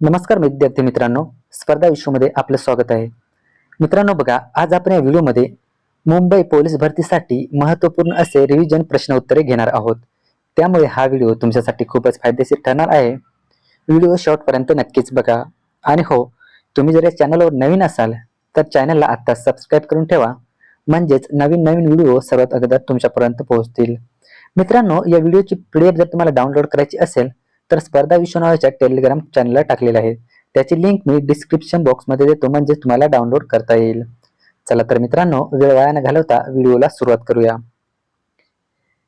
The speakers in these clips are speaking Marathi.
नमस्कार विद्यार्थी मित्रांनो स्पर्धा विश्वमध्ये आपलं स्वागत आहे. मित्रांनो बघा आज आपण या व्हिडिओमध्ये मुंबई पोलीस भरतीसाठी महत्त्वपूर्ण असे रिव्हिजन प्रश्न उत्तरे घेणार आहोत. त्यामुळे हा व्हिडिओ तुमच्यासाठी खूपच फायदेशीर ठरणार आहे. व्हिडिओ शॉर्टपर्यंत नक्कीच बघा. आणि हो तुम्ही जर या चॅनलवर नवीन असाल तर चॅनलला आत्ता सबस्क्राईब करून ठेवा. म्हणजेच नवीन नवीन व्हिडिओ सर्वात अगोदर तुमच्यापर्यंत पोहोचतील. मित्रांनो या व्हिडिओची पीडीएफ जर तुम्हाला डाउनलोड करायची असेल तर स्पर्धा विश्व नावाच्या टेलिग्राम चॅनलला टाकलेला आहे. त्याची लिंक मी डिस्क्रिप्शन बॉक्समध्ये देतो म्हणजे तुम्हाला डाउनलोड करता येईल. चला तर मित्रांनो वेळ वाया न घालवता व्हिडिओला सुरुवात करूया.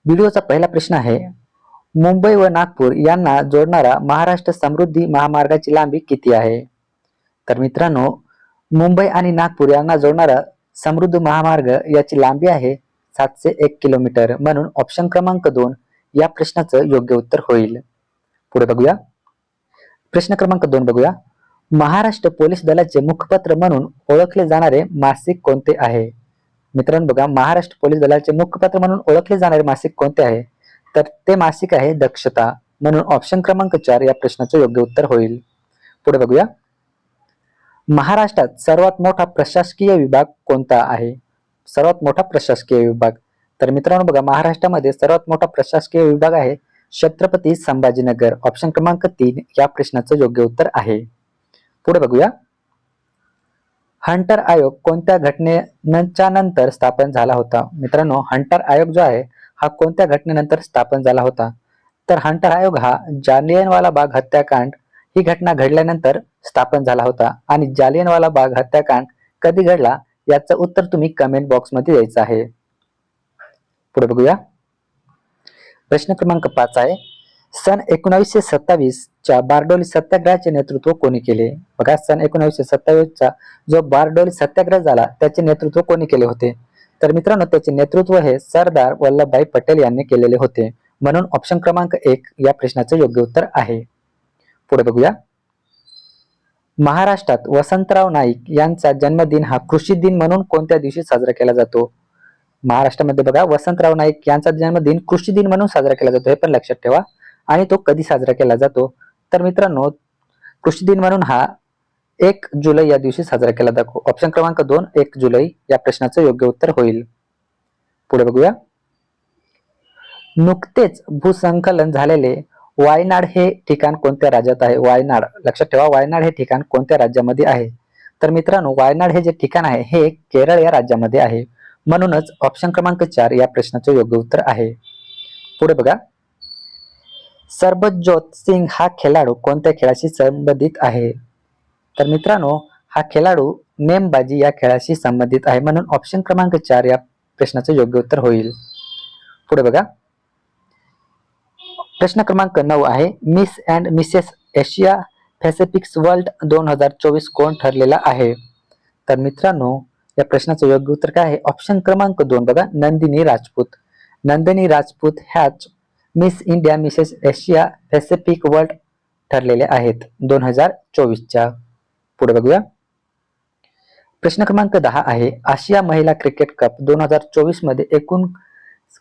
व्हिडिओचा पहिला प्रश्न आहे मुंबई व नागपूर यांना जोडणारा महाराष्ट्र समृद्धी महामार्गाची लांबी किती आहे? तर मित्रांनो मुंबई आणि नागपूर यांना जोडणारा समृद्ध महामार्ग याची लांबी आहे सातशे एक किलोमीटर. म्हणून ऑप्शन क्रमांक दोन या प्रश्नाचं योग्य उत्तर होईल. पुढे बघूया. प्रश्न क्रमांक दोन बघूया. महाराष्ट्र पोलीस दलाचे मुखपत्र म्हणून ओळखले जाणारे मासिक कोणते आहे? मित्रांनो बघा महाराष्ट्र पोलीस दलाचे मुखपत्र म्हणून ओळखले जाणारे मासिक कोणते आहे? तर ते मासिक आहे दक्षता म्हणून ऑप्शन क्रमांक चार या प्रश्नाचं योग्य उत्तर होईल. पुढे बघूया. महाराष्ट्रात सर्वात मोठा प्रशासकीय विभाग कोणता आहे? सर्वात मोठा प्रशासकीय विभाग. तर मित्रांनो बघा महाराष्ट्रामध्ये सर्वात मोठा प्रशासकीय विभाग आहे छत्रपती संभाजीनगर ऑप्शन क्रमांक तीन या प्रश्नाचं योग्य उत्तर आहे. पुढे बघूया. हंटर आयोग कोणत्या घटनेच्या नंतर स्थापन झाला होता? मित्रांनो हंटर आयोग जो आहे हा कोणत्या घटनेनंतर स्थापन झाला होता? तर हंटर आयोग हा जालियनवाला बाग हत्याकांड ही घटना घडल्यानंतर स्थापन झाला होता. आणि जालियनवाला बाग हत्याकांड कधी घडला याचं उत्तर तुम्ही कमेंट बॉक्समध्ये द्यायचं आहे. पुढे बघूया. प्रश्न क्रमांक पाच आहे. सन एकोणावीसशे सत्तावीस च्या बारडोली सत्याग्रहाचे नेतृत्व कोणी केले? बघा सन एकोणावीसशे सत्तावीस चा जो बारडोली सत्याग्रह झाला त्याचे नेतृत्व कोणी केले होते? तर मित्रांनो त्याचे नेतृत्व हे सरदार वल्लभभाई पटेल यांनी केलेले होते. म्हणून ऑप्शन क्रमांक एक या प्रश्नाचं योग्य उत्तर आहे. पुढे बघूया. महाराष्ट्रात वसंतराव नाईक यांचा जन्मदिन हा कृषी दिन म्हणून कोणत्या दिवशी साजरा केला जातो? महाराष्ट्रामध्ये बघा वसंतराव नाईक यांचा जन्मदिन कृषी दिन म्हणून साजरा केला जातो हे पण लक्षात ठेवा. आणि तो कधी साजरा केला जातो? तर मित्रांनो कृषी दिन म्हणून हा एक जुलै या दिवशी साजरा केला जातो. ऑप्शन क्रमांक दोन एक जुलै या प्रश्नाचं योग्य उत्तर होईल. पुढे बघूया. नुकतेच भूसंकलन झालेले वायनाड हे ठिकाण कोणत्या राज्यात आहे? वायनाड लक्षात ठेवा वायनाड हे ठिकाण कोणत्या राज्यामध्ये आहे? तर मित्रांनो वायनाड हे जे ठिकाण आहे हे केरळ या राज्यामध्ये आहे. म्हणूनच ऑप्शन क्रमांक चार या प्रश्नाचं योग्य उत्तर आहे. पुढे बघा. सरबतजोत सिंग हा खेळाडू कोणत्या खेळाशी संबंधित आहे? तर मित्रांनो हा खेळाडू नेमबाजी या खेळाशी संबंधित आहे म्हणून ऑप्शन क्रमांक चार या प्रश्नाचं योग्य उत्तर होईल. पुढे बघा. प्रश्न क्रमांक नऊ आहे. Miss and Mrs Asia Pacifics World दोन हजार चोवीस कोण ठरलेला आहे? तर मित्रांनो या प्रश्नाचं योग्य उत्तर काय आहे? ऑप्शन क्रमांक दोन बघा. नंदिनी राजपूत. नंदिनी राजपूत ह्याच Miss India Mrs Asia Pacific World ठरलेले आहेत दोन हजार चोवीसच्या. पुढे बघूया. प्रश्न क्रमांक दहा आहे. आशिया महिला क्रिकेट कप दोन हजार चोवीसमध्ये एकूण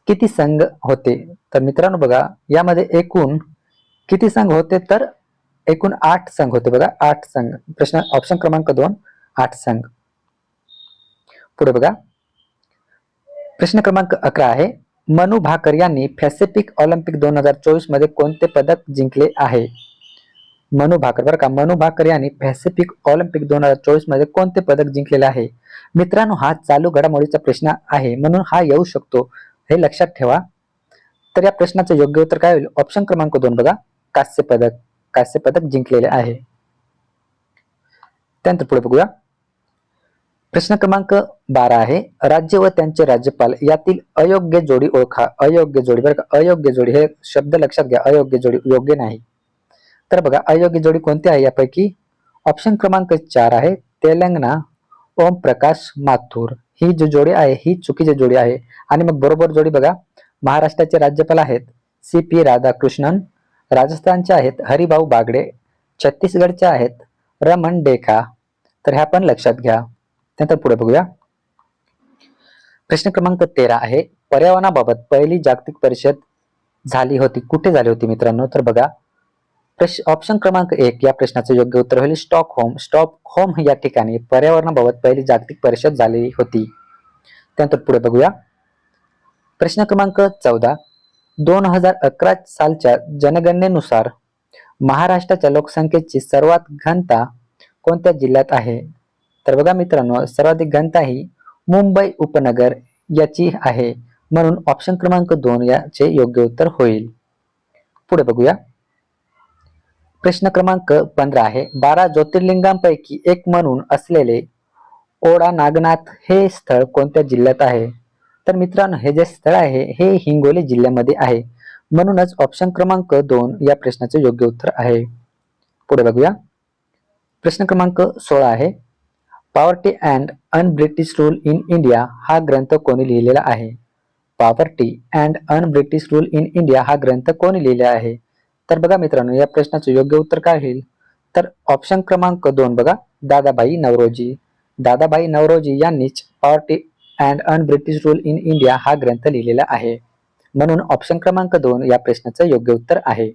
किती संघ होते? तर मित्रांनो बघा यामध्ये एकूण किती संघ होते? तर एकूण आठ संघ होते बघा. आठ संघ. प्रश्न ऑप्शन क्रमांक दोन आठ संघ. पुढे बघा. प्रश्न क्रमांक अकरा आहे. मनु भाकर यांनी पॅसिफिक ऑलिम्पिक दोन हजार चोवीसमध्ये कोणते पदक जिंकले आहे? मनु भाकर बरं का. मनु भाकर यांनी पॅसिफिक ऑलिम्पिक दोन हजार चोवीसमध्ये कोणते पदक जिंकलेले आहे? मित्रांनो हा चालू घडामोडीचा प्रश्न आहे. म्हणून हा येऊ शकतो. हे लक्षात ठेवा. तर या प्रश्नाचं योग्य उत्तर काय होईल? ऑप्शन क्रमांक दोन बघा. कांस्य पदक. कांस्य पदक जिंकलेले आहे. त्यानंतर पुढे बघूया. प्रश्न क्रमांक बारा आहे. राज्य व त्यांचे राज्यपाल यातील अयोग्य जोडी ओळखा. अयोग्य जोडी बरं का अयोग्य जोडी हे शब्द लक्षात घ्या. अयोग्य जोडी योग्य नाही. तर बघा अयोग्य जोडी कोणती आहे यापैकी? ऑप्शन क्रमांक चार आहे. तेलंगणा ओम प्रकाश माथूर. ही जी जोडी आहे ही चुकीची जोडी आहे. आणि मग बरोबर जोडी बघा. महाराष्ट्राचे राज्यपाल आहेत सी पी राधाकृष्णन राजस्थानचे आहेत हरिभाऊ बागडे छत्तीसगडचे आहेत रमण डेखा तर ह्या पण लक्षात घ्या. त्यानंतर पुढे बघूया. प्रश्न क्रमांक तेरा आहे पर्यावरणाबाबत पहिली जागतिक परिषद झाली होती. कुठे झाली होती मित्रांनो? तर बघा. प्रश्न ऑप्शन क्रमांक एक या प्रश्नाचं योग्य उत्तर होईल स्टॉकहोम. स्टॉकहोम या ठिकाणी पर्यावरणाबाबत पहिली जागतिक परिषद झालेली होती. त्यानंतर पुढे बघूया. प्रश्न क्रमांक चौदा. दोन हजार अकरा सालच्या जनगणनेनुसार महाराष्ट्राच्या लोकसंख्येची सर्वात घनता कोणत्या जिल्ह्यात आहे? तर बघा मित्रांनो सर्वाधिक घनता ही मुंबई उपनगर याची आहे. म्हणून ऑप्शन क्रमांक दोन याचे योग्य उत्तर होईल. पुढे बघूया. प्रश्न क्रमांक पंधरा आहे. बारा ज्योतिर्लिंगांपैकी एक म्हणून असलेले ओडा नागनाथ हे स्थळ कोणत्या जिल्ह्यात आहे? तर मित्रांनो हे जे स्थळ आहे हे हिंगोली जिल्ह्यामध्ये आहे. म्हणूनच ऑप्शन क्रमांक दोन या प्रश्नाचे योग्य उत्तर आहे. पुढे बघूया. प्रश्न क्रमांक सोळा आहे. Poverty and un British rule in India हा ग्रंथ कोणी लिहिलेला आहे? Poverty and un British rule in India हा ग्रंथ कोणी लिहिला आहे? तर बघा मित्रांनो या प्रश्नाचं योग्य उत्तर काय होईल? तर ऑप्शन क्रमांक दोन बघा दादाबाई नवरोजी. दादाबाई नवरोजी यांनीच poverty and un British rule in India हा ग्रंथ लिहिलेला आहे. म्हणून ऑप्शन क्रमांक दोन या प्रश्नाचं योग्य उत्तर आहे.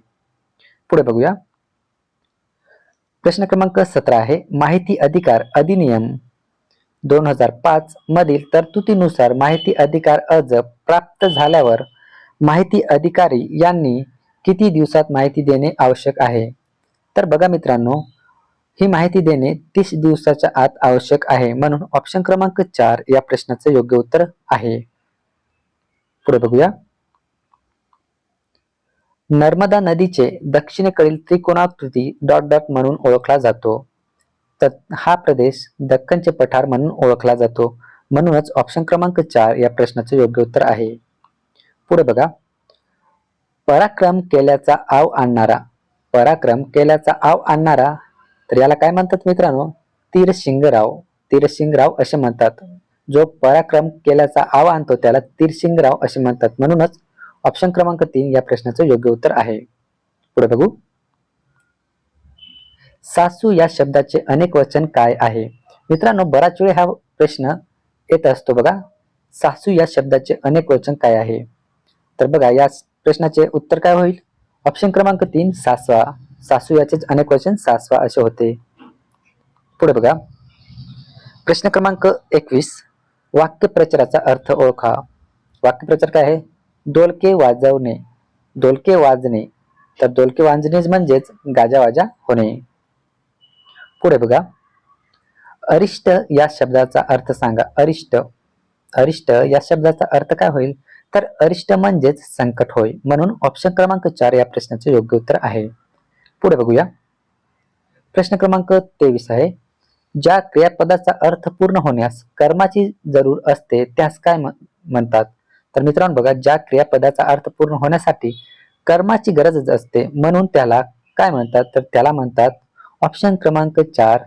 पुढे बघूया. प्रश्न क्रमांक सतरा आहे माहिती अधिकार अधिनियम दोन हजार पाच मधील तरतुदीनुसार माहिती अधिकार अर्ज प्राप्त झाल्यावर माहिती अधिकारी यांनी किती दिवसात माहिती देणे आवश्यक आहे? तर बघा मित्रांनो ही माहिती देणे तीस दिवसाच्या आत आवश्यक आहे म्हणून ऑप्शन क्रमांक चार या प्रश्नाचं योग्य उत्तर आहे. पुढे बघूया. नर्मदा नदीचे दक्षिणेकडील त्रिकोणाकृती डॉट डॉट म्हणून ओळखला जातो. तर हा प्रदेश दक्कनचे पठार म्हणून ओळखला जातो. म्हणूनच ऑप्शन क्रमांक चार या प्रश्नाचे योग्य उत्तर आहे. पुढे बघा. पराक्रम केल्याचा आव आणणारा. पराक्रम केल्याचा आव आणणारा. तर याला काय म्हणतात मित्रांनो? तीरशिंगराव. तीरशिंगराव असे म्हणतात. जो पराक्रम केल्याचा आव आणतो त्याला तीरशिंगराव असे म्हणतात. म्हणूनच ऑप्शन क्रमांक तीन या प्रश्नाचं योग्य उत्तर आहे. पुढे बघू. सासू या शब्दाचे अनेक वचन काय आहे? मित्रांनो बराच वेळ हा प्रश्न येत असतो बघा. सासू या शब्दाचे अनेक वचन काय आहे? तर बघा या प्रश्नाचे उत्तर काय होईल? ऑप्शन क्रमांक तीन सासवा. सासू याचे अनेक वचन सासवा असे होते. पुढे बघा. प्रश्न क्रमांक एकवीस वाक्यप्रचाराचा अर्थ ओळखा. वाक्यप्रचार काय आहे? दोलके वाजवणे. दोलके वाजणे. तर दोलके वाजणे म्हणजेच गाजावाजा होणे. पुढे बघा. अरिष्ट या शब्दाचा अर्थ सांगा. अरिष्ट. अरिष्ट या शब्दाचा अर्थ काय होईल? तर अरिष्ट म्हणजेच संकट होय. म्हणून ऑप्शन क्रमांक चार या प्रश्नाचे योग्य उत्तर आहे. पुढे बघूया. प्रश्न क्रमांक तेवीस आहे. ज्या क्रियापदाचा अर्थ पूर्ण होण्यास कर्माची जरूर असते त्यास काय म्हणतात? तर मित्रांनो बघा ज्या क्रियापदाचा अर्थ पूर्ण होण्यासाठी कर्माची गरजच असते म्हणून त्याला काय म्हणतात? तर त्याला म्हणतात ऑप्शन क्रमांक चार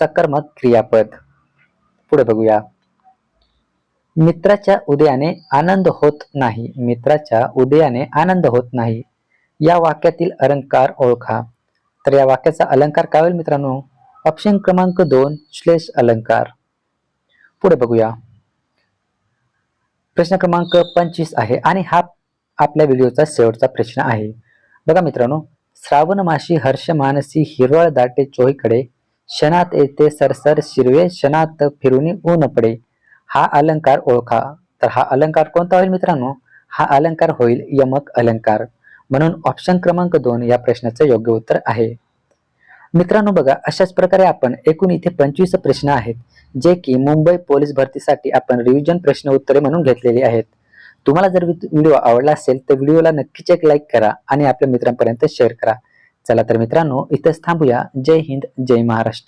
सकर्मक क्रियापद. पुढे बघूया. मित्राच्या उदयाने आनंद होत नाही. मित्राच्या उदयाने आनंद होत नाही. या वाक्यातील अलंकार ओळखा. तर या वाक्याचा अलंकार काय होईल मित्रांनो? ऑप्शन क्रमांक दोन श्लेष अलंकार. पुढे बघूया. प्रश्न क्रमांक पंचवीस आहे आणि हा आपल्या व्हिडिओचा शेवटचा प्रश्न आहे. बघा मित्रांनो श्रावण माशी हर्ष मानसी हिरवळ दाटे चोहीकडे क्षणात येते सरसर शिरवे क्षणात फिरून ऊन पडे. हा अलंकार ओळखा. तर हा अलंकार कोणता होईल मित्रांनो? हा अलंकार होईल यमक अलंकार. म्हणून ऑप्शन क्रमांक दोन या प्रश्नाचं योग्य उत्तर आहे. मित्रांनो बघा अशाच प्रकारे आपण एकूण इथे पंचवीस प्रश्न आहेत जे की मुंबई पोलीस भरतीसाठी आपण रिव्हिजन प्रश्न उत्तरे म्हणून घेतलेली आहेत. तुम्हाला जर व्हिडिओ आवडला असेल तर व्हिडिओला नक्कीच एक लाईक करा आणि आपल्या मित्रांपर्यंत शेअर करा. चला तर मित्रांनो इथंच थांबूया. जय हिंद जय महाराष्ट्र.